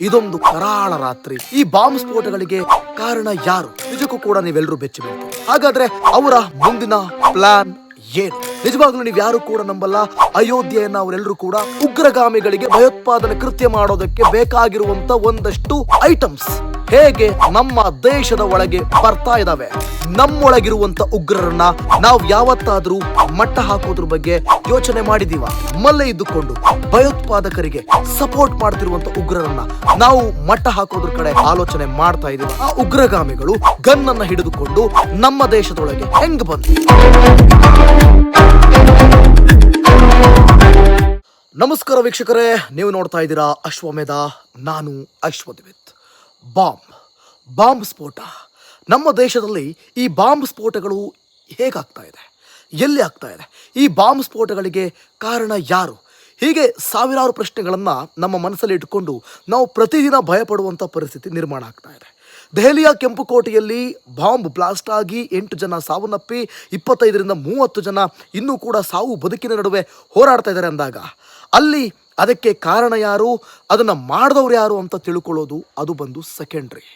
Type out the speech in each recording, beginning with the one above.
ಇದೊಂದು ಕರಾಳ ರಾತ್ರಿ. ಈ ಬಾಂಬ್ ಸ್ಫೋಟಗಳಿಗೆ ಕಾರಣ ಯಾರು? ನಿಜಕ್ಕೂ ಕೂಡ ನೀವೆಲ್ಲರೂ ಬೆಚ್ಚಿ ಹಾಗಾದ್ರೆ ಅವರ ಮುಂದಿನ ಪ್ಲಾನ್ ಏನು? ನಿಜವಾಗ್ಲೂ ನೀವು ಯಾರು ಕೂಡ ನಂಬಲ್ಲ. ಅಯೋಧ್ಯೆಯನ್ನ ಅವರೆಲ್ಲರೂ ಕೂಡ ಉಗ್ರಗಾಮಿಗಳಿಗೆ ಭಯೋತ್ಪಾದನೆ ಕೃತ್ಯ ಮಾಡೋದಕ್ಕೆ ಬೇಕಾಗಿರುವಂತ ಒಂದಷ್ಟು ಐಟಮ್ಸ್ ಹೇಗೆ ನಮ್ಮ ದೇಶದ ಒಳಗೆ ಬರ್ತಾ ಇದಾವೆ. ನಮ್ಮೊಳಗಿರುವಂತ ಉಗ್ರರನ್ನ ನಾವು ಯಾವತ್ತಾದ್ರೂ ಮಟ್ಟ ಹಾಕೋದ್ರ ಬಗ್ಗೆ ಯೋಚನೆ ಮಾಡಿದೀವ. ನಮ್ಮಲ್ಲೇ ಇದ್ದುಕೊಂಡು ಭಯೋತ್ಪಾದಕರಿಗೆ ಸಪೋರ್ಟ್ ಮಾಡ್ತಿರುವಂತ ಉಗ್ರರನ್ನ ನಾವು ಮಟ್ಟ ಹಾಕೋದ್ರ ಕಡೆ ಆಲೋಚನೆ ಮಾಡ್ತಾ ಇದೀವಿ ಆ ಉಗ್ರಗಾಮಿಗಳು ಗನ್ ಅನ್ನ ಹಿಡಿದುಕೊಂಡು ನಮ್ಮ ದೇಶದೊಳಗೆ ಹೆಂಗ್ ಬಂದ್ರು ನಮಸ್ಕಾರ ವೀಕ್ಷಕರೇ, ನೀವು ನೋಡ್ತಾ ಇದ್ದೀರಾ ಅಶ್ವಮೇಧ, ನಾನು ಅಶ್ವದ್ವಿತ್. ಬಾಂಬ್ ಬಾಂಬ್ ಸ್ಫೋಟ. ನಮ್ಮ ದೇಶದಲ್ಲಿ ಈ ಬಾಂಬ್ ಸ್ಫೋಟಗಳು ಹೇಗಾಗ್ತಾ ಇದೆ? ಎಲ್ಲಿ ಆಗ್ತಾ ಇದೆ? ಈ ಬಾಂಬ್ ಸ್ಫೋಟಗಳಿಗೆ ಕಾರಣ ಯಾರು? ಹೀಗೆ ಸಾವಿರಾರು ಪ್ರಶ್ನೆಗಳನ್ನು ನಮ್ಮ ಮನಸ್ಸಲ್ಲಿ ಇಟ್ಕೊಂಡು ನಾವು ಪ್ರತಿದಿನ ಭಯಪಡುವಂಥ ಪರಿಸ್ಥಿತಿ ನಿರ್ಮಾಣ ಆಗ್ತಾ ಇದೆ. ದೆಹಲಿಯ ಕೆಂಪುಕೋಟೆಯಲ್ಲಿ ಬಾಂಬ್ ಬ್ಲಾಸ್ಟ್ ಆಗಿ ಎಂಟು ಜನ ಸಾವನ್ನಪ್ಪಿ, ಇಪ್ಪತ್ತೈದರಿಂದ ಮೂವತ್ತು ಜನ ಇನ್ನೂ ಕೂಡ ಸಾವು ಬದುಕಿನ ನಡುವೆ ಹೋರಾಡ್ತಾ ಇದ್ದಾರೆ ಅಂದಾಗ, ಅಲ್ಲಿ ಅದಕ್ಕೆ ಕಾರಣ ಯಾರು? ಅದನ್ನು ಮಾಡಿದವ್ರು ಯಾರು ಅಂತ ತಿಳ್ಕೊಳ್ಳೋದು ಅದು ಬಂದು ಸೆಕೆಂಡ್ರಿ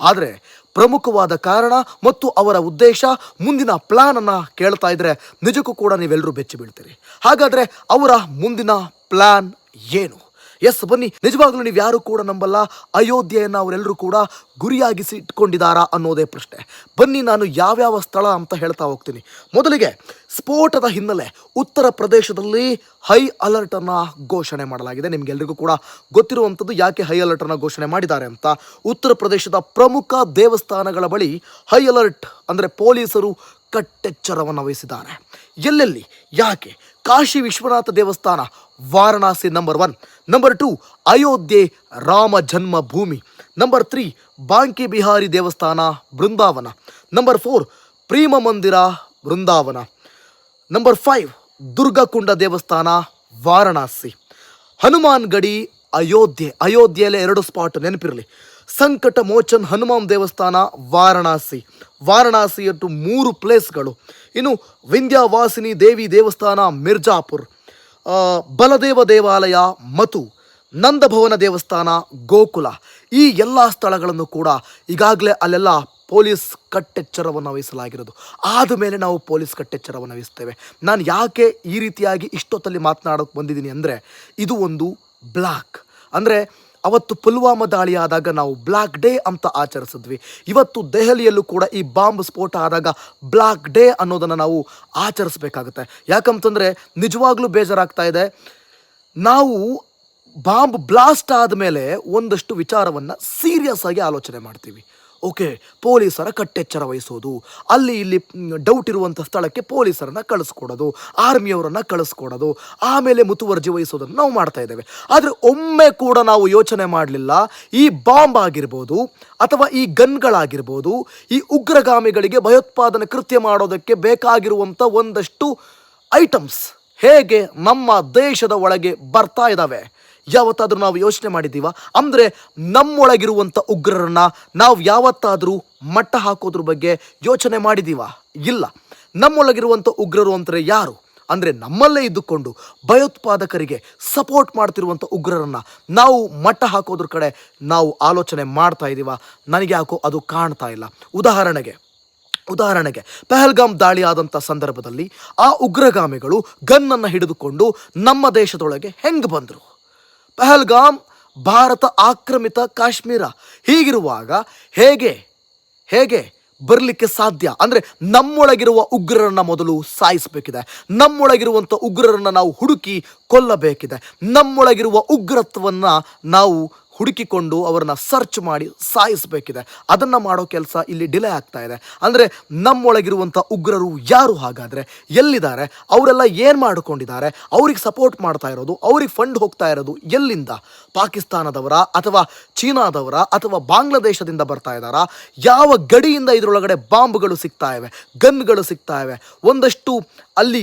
ಆದರೆ ಪ್ರಮುಖವಾದ ಕಾರಣ ಮತ್ತು ಅವರ ಉದ್ದೇಶ ಮುಂದಿನ ಪ್ಲಾನ್ ಅನ್ನ ಕೇಳ್ತಾ ಇದ್ರೆ ನಿಜಕ್ಕೂ ಕೂಡ ನೀವೆಲ್ಲರೂ ಬೆಚ್ಚಿ ಬೀಳ್ತೀರಿ ಹಾಗಾದ್ರೆ ಅವರ ಮುಂದಿನ ಪ್ಲಾನ್ ಏನು? ಎಸ್, ಬನ್ನಿ. ನಿಜವಾಗ್ಲೂ ನೀವು ಯಾರು ಕೂಡ ನಂಬಲ್ಲ. ಅಯೋಧ್ಯೆಯನ್ನ ಅವರೆಲ್ಲರೂ ಕೂಡ ಗುರಿಯಾಗಿಸಿ ಇಟ್ಕೊಂಡಿದ್ದಾರಾ ಅನ್ನೋದೇ ಪ್ರಶ್ನೆ. ಬನ್ನಿ, ನಾನು ಯಾವ್ಯಾವ ಸ್ಥಳ ಅಂತ ಹೇಳ್ತಾ ಹೋಗ್ತೀನಿ. ಮೊದಲಿಗೆ ಸ್ಫೋಟದ ಹಿನ್ನೆಲೆ ಉತ್ತರ ಪ್ರದೇಶದಲ್ಲಿ ಹೈ ಅಲರ್ಟ್ ಅನ್ನ ಘೋಷಣೆ ಮಾಡಲಾಗಿದೆ. ನಿಮ್ಗೆಲ್ರಿಗೂ ಕೂಡ ಗೊತ್ತಿರುವಂಥದ್ದು ಯಾಕೆ ಹೈ ಅಲರ್ಟ್ ಅನ್ನ ಘೋಷಣೆ ಮಾಡಿದ್ದಾರೆ ಅಂತ. ಉತ್ತರ ಪ್ರದೇಶದ ಪ್ರಮುಖ ದೇವಸ್ಥಾನಗಳ ಬಳಿ ಹೈ ಅಲರ್ಟ್ ಅಂದರೆ ಪೊಲೀಸರು ಕಟ್ಟೆಚ್ಚರವನ್ನು ವಹಿಸಿದ್ದಾರೆ. ಎಲ್ಲೆಲ್ಲಿ? ಯಾಕೆ? ಕಾಶಿ ವಿಶ್ವನಾಥ ದೇವಸ್ಥಾನ Varanasi number one number two Ayodhya Rama Janmabhoomi. Number three Banke Bihari ದೇವಸ್ಥಾನ ಬೃಂದಾವನ. ನಂಬರ್ ಫೋರ್ ಪ್ರೇಮ ಮಂದಿರ ಬೃಂದಾವನ. ನಂಬರ್ ಫೈವ್ ದುರ್ಗಕುಂಡ ದೇವಸ್ಥಾನ ವಾರಣಾಸಿ. ಹನುಮಾನ್ ಗಡಿ, ಅಯೋಧ್ಯೆ. ಅಯೋಧ್ಯೆಯಲ್ಲೇ ಎರಡು ಸ್ಪಾಟ್ ನೆನಪಿರಲಿ. ಸಂಕಟ ಮೋಚನ್ ಹನುಮಾನ್ ದೇವಸ್ಥಾನ ವಾರಣಾಸಿ. ವಾರಣಾಸಿ ಅಟ್ಟು ಮೂರು ಪ್ಲೇಸ್ಗಳು ಇನ್ನು ವಿಂಧ್ಯಾವಾಸಿನಿ ದೇವಿ ದೇವಸ್ಥಾನ ಮಿರ್ಜಾಪುರ್. ಬಲದೇವ ದೇವಾಲಯ ಮತು ನಂದಭವನ ದೇವಸ್ಥಾನ ಗೋಕುಲ. ಈ ಎಲ್ಲ ಸ್ಥಳಗಳನ್ನು ಕೂಡ ಈಗಾಗಲೇ ಅಲ್ಲೆಲ್ಲ ಪೊಲೀಸ್ ಕಟ್ಟೆಚ್ಚರವನ್ನು ವಹಿಸಲಾಗಿರೋದು. ಆದ ಮೇಲೆ ನಾವು ಪೊಲೀಸ್ ಕಟ್ಟೆಚ್ಚರವನ್ನು ವಹಿಸ್ತೇವೆ. ನಾನು ಯಾಕೆ ಈ ರೀತಿಯಾಗಿ ಇಷ್ಟೊತ್ತಲ್ಲಿ ಮಾತನಾಡೋಕೆ ಬಂದಿದ್ದೀನಿ ಅಂದರೆ ಇದು ಒಂದು ಬ್ಲಾಕ್. ಅಂದರೆ ಅವತ್ತು ಪುಲ್ವಾಮಾ ದಾಳಿ ಆದಾಗ ನಾವು ಬ್ಲಾಕ್ ಡೇ ಅಂತ ಆಚರಿಸಿದ್ವಿ. ಇವತ್ತು ದೆಹಲಿಯಲ್ಲೂ ಕೂಡ ಈ ಬಾಂಬ್ ಸ್ಫೋಟ ಆದಾಗ ಬ್ಲಾಕ್ ಡೇ ಅನ್ನೋದನ್ನು ನಾವು ಆಚರಿಸ್ಬೇಕಾಗುತ್ತೆ. ಯಾಕಂತಂದರೆ ನಿಜವಾಗ್ಲೂ ಬೇಜಾರಾಗ್ತಾ ಇದೆ. ನಾವು ಬಾಂಬ್ ಬ್ಲಾಸ್ಟ್ ಆದಮೇಲೆ ಒಂದಷ್ಟು ವಿಚಾರವನ್ನು ಸೀರಿಯಸ್ ಆಗಿ ಆಲೋಚನೆ ಮಾಡ್ತೀವಿ. ಓಕೆ, ಪೊಲೀಸರ ಕಟ್ಟೆಚ್ಚರ ವಹಿಸೋದು. ಅಲ್ಲಿ ಇಲ್ಲಿ ಡೌಟ್ ಇರುವಂಥ ಸ್ಥಳಕ್ಕೆ ಪೊಲೀಸರನ್ನು ಕಳಿಸ್ಕೊಡೋದು, ಆರ್ಮಿಯವರನ್ನು ಕಳಿಸ್ಕೊಡೋದು, ಆಮೇಲೆ ಮುತುವರ್ಜಿ ವಹಿಸೋದನ್ನು ನಾವು ಮಾಡ್ತಾ ಇದ್ದೇವೆ. ಆದರೆ ಒಮ್ಮೆ ಕೂಡ ನಾವು ಯೋಚನೆ ಮಾಡಲಿಲ್ಲ, ಈ ಬಾಂಬ್ ಆಗಿರ್ಬೋದು ಅಥವಾ ಈ ಗನ್ಗಳಾಗಿರ್ಬೋದು ಈ ಉಗ್ರಗಾಮಿಗಳಿಗೆ ಭಯೋತ್ಪಾದನೆ ಕೃತ್ಯ ಮಾಡೋದಕ್ಕೆ ಬೇಕಾಗಿರುವಂಥ ಒಂದಷ್ಟು ಐಟಮ್ಸ್ ಹೇಗೆ ನಮ್ಮ ದೇಶದ ಒಳಗೆ ಬರ್ತಾ ಇದ್ದಾವೆ. ಯಾವತ್ತಾದ್ರೂ ನಾವು ಯೋಚನೆ ಮಾಡಿದ್ದೀವ? ಅಂದರೆ ನಮ್ಮೊಳಗಿರುವಂಥ ಉಗ್ರರನ್ನು ನಾವು ಯಾವತ್ತಾದರೂ ಮಟ್ಟ ಹಾಕೋದ್ರ ಬಗ್ಗೆ ಯೋಚನೆ ಮಾಡಿದ್ದೀವ? ಇಲ್ಲ. ನಮ್ಮೊಳಗಿರುವಂಥ ಉಗ್ರರು ಅಂದರೆ ಯಾರು? ಅಂದರೆ ನಮ್ಮಲ್ಲೇ ಇದ್ದುಕೊಂಡು ಭಯೋತ್ಪಾದಕರಿಗೆ ಸಪೋರ್ಟ್ ಮಾಡ್ತಿರುವಂಥ ಉಗ್ರರನ್ನು ನಾವು ಮಟ್ಟ ಹಾಕೋದ್ರ ಕಡೆ ನಾವು ಆಲೋಚನೆ ಮಾಡ್ತಾ ಇದ್ದೀವ ನನಗೆ ಯಾಕೋ ಅದು ಕಾಣ್ತಾ ಇಲ್ಲ. ಉದಾಹರಣೆಗೆ ಉದಾಹರಣೆಗೆ ಪೆಹಲ್ಗಾಮ್ ದಾಳಿ ಆದಂಥ ಸಂದರ್ಭದಲ್ಲಿ ಆ ಉಗ್ರಗಾಮಿಗಳು ಗನ್ನನ್ನು ಹಿಡಿದುಕೊಂಡು ನಮ್ಮ ದೇಶದೊಳಗೆ ಹೆಂಗೆ ಬಂದರು? ಪಹಲ್ಗಾಮ್ ಭಾರತ ಆಕ್ರಮಿತ ಕಾಶ್ಮೀರ. ಹೀಗಿರುವಾಗ ಹೇಗೆ ಹೇಗೆ ಬರಲಿಕ್ಕೆ ಸಾಧ್ಯ? ಅಂದರೆ ನಮ್ಮೊಳಗಿರುವ ಉಗ್ರರನ್ನು ಮೊದಲು ಸಾಯಿಸಬೇಕಿದೆ. ನಮ್ಮೊಳಗಿರುವಂಥ ಉಗ್ರರನ್ನು ನಾವು ಹುಡುಕಿ ಕೊಲ್ಲಬೇಕಿದೆ. ನಮ್ಮೊಳಗಿರುವ ಉಗ್ರತ್ವವನ್ನು ನಾವು ಹುಡುಕಿಕೊಂಡು ಅವರನ್ನ ಸರ್ಚ್ ಮಾಡಿ ಸಾಯಿಸಬೇಕಿದೆ. ಅದನ್ನು ಮಾಡೋ ಕೆಲಸ ಇಲ್ಲಿ ಡಿಲೇ ಆಗ್ತಾ ಇದೆ. ಅಂದರೆ ನಮ್ಮೊಳಗಿರುವಂಥ ಉಗ್ರರು ಯಾರು ಹಾಗಾದರೆ? ಎಲ್ಲಿದ್ದಾರೆ? ಅವರೆಲ್ಲ ಏನು ಮಾಡಿಕೊಂಡಿದ್ದಾರೆ? ಅವ್ರಿಗೆ ಸಪೋರ್ಟ್ ಮಾಡ್ತಾ ಇರೋದು, ಅವ್ರಿಗೆ ಫಂಡ್ ಹೋಗ್ತಾ ಇರೋದು ಎಲ್ಲಿಂದ? ಪಾಕಿಸ್ತಾನದವರ ಅಥವಾ ಚೀನಾದವರ ಅಥವಾ ಬಾಂಗ್ಲಾದೇಶದಿಂದ ಬರ್ತಾ ಇದ್ದಾರಾ? ಯಾವ ಗಡಿಯಿಂದ ಇದರೊಳಗಡೆ ಬಾಂಬ್ಗಳು ಸಿಗ್ತಾ ಇವೆ, ಗನ್ಗಳು ಸಿಗ್ತಾ ಇವೆ? ಒಂದಷ್ಟು ಅಲ್ಲಿ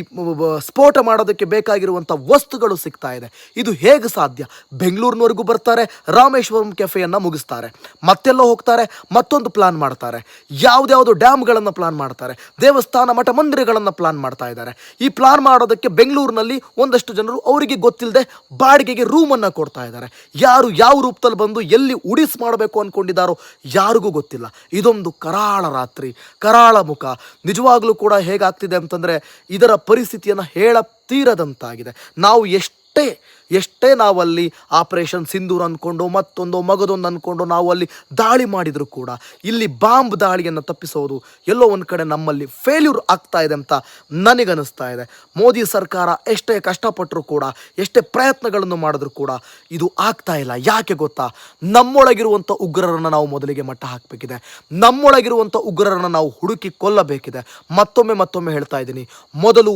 ಸ್ಫೋಟ ಮಾಡೋದಕ್ಕೆ ಬೇಕಾಗಿರುವಂಥ ವಸ್ತುಗಳು ಸಿಗ್ತಾ ಇದೆ. ಇದು ಹೇಗೆ ಸಾಧ್ಯ? ಬೆಂಗಳೂರಿನವರೆಗೂ ಬರ್ತಾರೆ, ರಾಮೇಶ್ವರಂ ಕೆಫೆಯನ್ನು ಮುಗಿಸ್ತಾರೆ, ಮತ್ತೆಲ್ಲೋ ಹೋಗ್ತಾರೆ, ಮತ್ತೊಂದು ಪ್ಲಾನ್ ಮಾಡ್ತಾರೆ. ಯಾವುದ್ಯಾವುದು ಡ್ಯಾಮ್ಗಳನ್ನು ಪ್ಲಾನ್ ಮಾಡ್ತಾರೆ, ದೇವಸ್ಥಾನ ಮಠ ಮಂದಿರಗಳನ್ನು ಪ್ಲಾನ್ ಮಾಡ್ತಾ ಇದ್ದಾರೆ. ಈ ಪ್ಲಾನ್ ಮಾಡೋದಕ್ಕೆ ಬೆಂಗಳೂರಿನಲ್ಲಿ ಒಂದಷ್ಟು ಜನರು ಅವರಿಗೆ ಗೊತ್ತಿಲ್ಲದೆ ಬಾಡಿಗೆಗೆ ರೂಮನ್ನು ಕೊಡ್ತಾ ಇದ್ದಾರೆ. ಯಾರು ಯಾವ ರೂಪದಲ್ಲಿ ಬಂದು ಎಲ್ಲಿ ಉಡಿಸ್ ಮಾಡಬೇಕು ಅಂದ್ಕೊಂಡಿದ್ದಾರೋ ಯಾರಿಗೂ ಗೊತ್ತಿಲ್ಲ. ಇದೊಂದು ಕರಾಳ ರಾತ್ರಿ, ಕರಾಳ ಮುಖ. ನಿಜವಾಗ್ಲೂ ಕೂಡ ಹೇಗಾಗ್ತಿದೆ ಅಂತಂದರೆ ಇದರ ಪರಿಸ್ಥಿತಿಯನ್ನು ಹೇಳ ತೀರದಂತಾಗಿದೆ. ನಾವು ಎಷ್ಟೇ ಎಷ್ಟೇ ನಾವಲ್ಲಿ ಆಪರೇಷನ್ ಸಿಂಧೂರ್ ಅಂದ್ಕೊಂಡು ಮತ್ತೊಂದು ಮಗದೊಂದು ಅಂದ್ಕೊಂಡು ನಾವು ಅಲ್ಲಿ ದಾಳಿ ಮಾಡಿದರೂ ಕೂಡ, ಇಲ್ಲಿ ಬಾಂಬ್ ದಾಳಿಯನ್ನು ತಪ್ಪಿಸೋದು ಎಲ್ಲೋ ಒಂದು ಕಡೆ ನಮ್ಮಲ್ಲಿ ಫೇಲ್ಯೂರ್ ಆಗ್ತಾ ಇದೆ ಅಂತ ನನಗನ್ನಿಸ್ತಾ ಇದೆ. ಮೋದಿ ಸರ್ಕಾರ ಎಷ್ಟೇ ಕಷ್ಟಪಟ್ಟರೂ ಕೂಡ, ಎಷ್ಟೇ ಪ್ರಯತ್ನಗಳನ್ನು ಮಾಡಿದ್ರೂ ಕೂಡ ಇದು ಆಗ್ತಾ ಇಲ್ಲ. ಯಾಕೆ ಗೊತ್ತಾ? ನಮ್ಮೊಳಗಿರುವಂಥ ಉಗ್ರರನ್ನು ನಾವು ಮೊದಲಿಗೆ ಮಟ್ಟ ಹಾಕಬೇಕಿದೆ. ನಮ್ಮೊಳಗಿರುವಂಥ ಉಗ್ರರನ್ನು ನಾವು ಹುಡುಕಿ ಕೊಲ್ಲಬೇಕಿದೆ. ಮತ್ತೊಮ್ಮೆ ಮತ್ತೊಮ್ಮೆ ಹೇಳ್ತಾ ಇದ್ದೀನಿ. ಮೊದಲು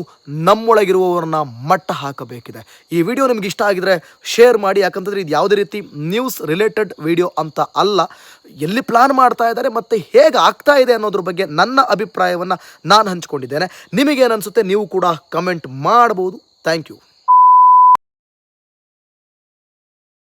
ನಮ್ಮೊಳಗಿರುವವರನ್ನ ಮಟ್ಟ ಹಾಕಬೇಕಿದೆ. ಈ ವಿಡಿಯೋ ನಿಮ್ಗೆ ಇಷ್ಟ ಆಗಿದ್ರೆ ಶೇರ್ ಮಾಡಿ, ಯಾಕಂತಂದ್ರೆ ಇದು ಯಾವುದೇ ರೀತಿ ನ್ಯೂಸ್ ರಿಲೇಟೆಡ್ ವಿಡಿಯೋ ಅಂತ ಅಲ್ಲ. ಎಲ್ಲಿ ಪ್ಲಾನ್ ಮಾಡ್ತಾ ಇದ್ದಾರೆ ಮತ್ತು ಹೇಗೆ ಆಗ್ತಾ ಇದೆ ಅನ್ನೋದ್ರ ಬಗ್ಗೆ ನನ್ನ ಅಭಿಪ್ರಾಯವನ್ನು ನಾನು ಹಂಚ್ಕೊಂಡಿದ್ದೇನೆ. ನಿಮಗೇನು ಅನಿಸುತ್ತೆ ನೀವು ಕೂಡ ಕಮೆಂಟ್ ಮಾಡ್ಬೋದು. Thank you